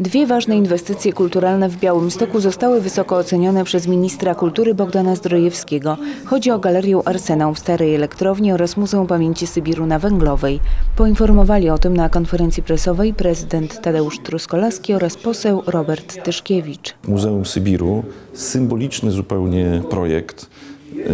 Dwie ważne inwestycje kulturalne w Białymstoku zostały wysoko ocenione przez ministra kultury Bogdana Zdrojewskiego. Chodzi o Galerię Arsenał w Starej Elektrowni oraz Muzeum Pamięci Sybiru na Węglowej. Poinformowali o tym na konferencji prasowej prezydent Tadeusz Truskolaski oraz poseł Robert Tyszkiewicz. Muzeum Sybiru, symboliczny zupełnie projekt yy,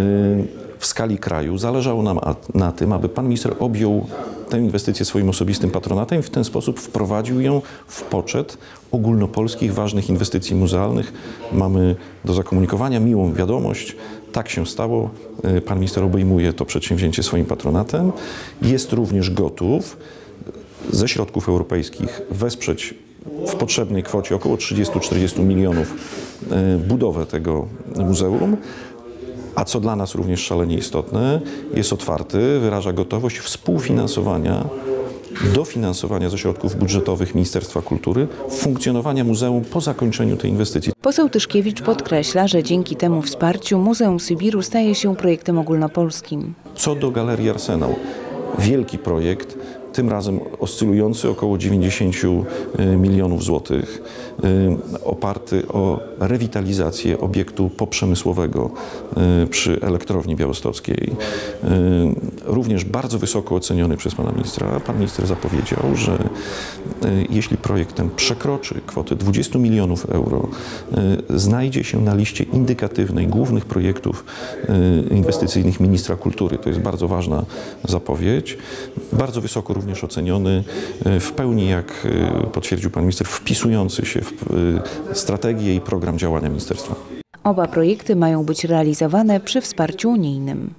w skali kraju. Zależało nam na tym, aby pan minister objął tę inwestycję swoim osobistym patronatem i w ten sposób wprowadził ją w poczet ogólnopolskich ważnych inwestycji muzealnych. Mamy do zakomunikowania miłą wiadomość. Tak się stało. Yy, Pan minister obejmuje to przedsięwzięcie swoim patronatem. Jest również gotów ze środków europejskich wesprzeć w potrzebnej kwocie około 30-40 milionów e, budowę tego muzeum. A co dla nas również szalenie istotne, jest otwarty, wyraża gotowość współfinansowania, dofinansowania ze środków budżetowych Ministerstwa Kultury funkcjonowania muzeum po zakończeniu tej inwestycji. Poseł Tyszkiewicz podkreśla, że dzięki temu wsparciu Muzeum Sybiru staje się projektem ogólnopolskim. Co do Galerii Arsenał, wielki projekt, tym razem oscylujący około 90 milionów złotych, y, oparty o rewitalizację obiektu poprzemysłowego y, przy elektrowni białostockiej. Y, Również bardzo wysoko oceniony przez pana ministra. Pan minister zapowiedział, że jeśli projekt ten przekroczy kwotę 20 milionów euro, znajdzie się na liście indykatywnej głównych projektów inwestycyjnych ministra kultury. To jest bardzo ważna zapowiedź. Bardzo wysoko również oceniony, w pełni, jak potwierdził pan minister, wpisujący się w strategię i program działania ministerstwa. Oba projekty mają być realizowane przy wsparciu unijnym.